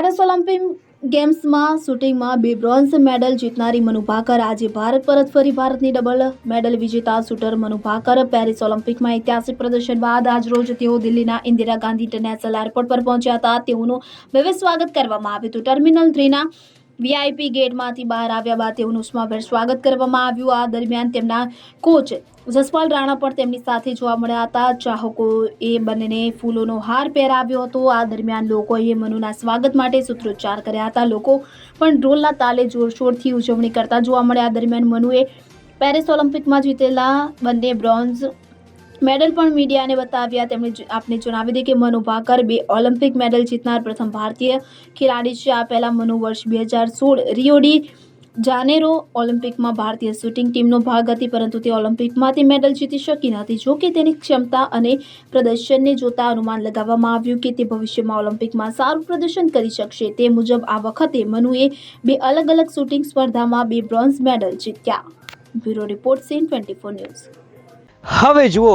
Paris Olympic ગેમ્સમાં શૂટિંગમાં બે બ્રોન્ઝ મેડલ જીતનારી મનુ ભાકર આજે ભારત પરત ફરી ભારતની ડબલ મેડલ વિજેતા શૂટર મનુ ભાકર પેરિસ ઓલિમ્પિકમાં ઐતિહાસિક પ્રદર્શન બાદ આજરોજ તેઓ દિલ્હીના ઇન્દિરા ગાંધી ઇન્ટરનેશનલ એરપોર્ટ પર પહોંચ્યા હતા. તેઓનું ભવ્ય સ્વાગત કરવામાં આવ્યું હતું. ટર્મિનલ થ્રીના વીઆઈપી ગેટમાંથી બહાર આવ્યા બાદ તેઓનું ઉષ્માભેર સ્વાગત કરવામાં આવ્યું. આ દરમિયાન તેમના કોચ જસપાલ રાણા પણ તેમની સાથે જોવા મળ્યા હતા. ચાહકોએ બંનેને ફૂલોનો હાર પહેરાવ્યો હતો. આ દરમિયાન લોકોએ મનુના સ્વાગત માટે સૂત્રોચ્ચાર કર્યા હતા. લોકો પણ ઢોલના તાલે જોરશોરથી ઉજવણી કરતા જોવા મળ્યા. દરમિયાન મનુએ પેરિસ ઓલિમ્પિકમાં જીતેલા બંને બ્રોન્ઝ મેડલ પણ મીડિયાને બતાવ્યા. તેમણે આપને જણાવી દે કે મનુ ભાકર બે ઓલિમ્પિક મેડલ જીતનાર પ્રથમ ભારતીય ખેલાડી છે. આ પહેલાં મનુ વર્ષ બે હજાર સોળ રિયોડી જાનેરો ઓલિમ્પિકમાં ભારતીય શૂટિંગ ટીમનો ભાગ હતી, પરંતુ તે ઓલિમ્પિકમાંથી મેડલ જીતી શકી નથી જો કે તેની ક્ષમતા અને પ્રદર્શનને જોતા અનુમાન લગાવવામાં આવ્યું કે તે ભવિષ્યમાં ઓલિમ્પિકમાં સારું પ્રદર્શન કરી શકશે. તે મુજબ, આ વખતે મનુએ બે અલગ અલગ શૂટિંગ સ્પર્ધામાં બે બ્રોન્ઝ મેડલ જીત્યા. Bureau report CN twenty four news. હવે જુઓ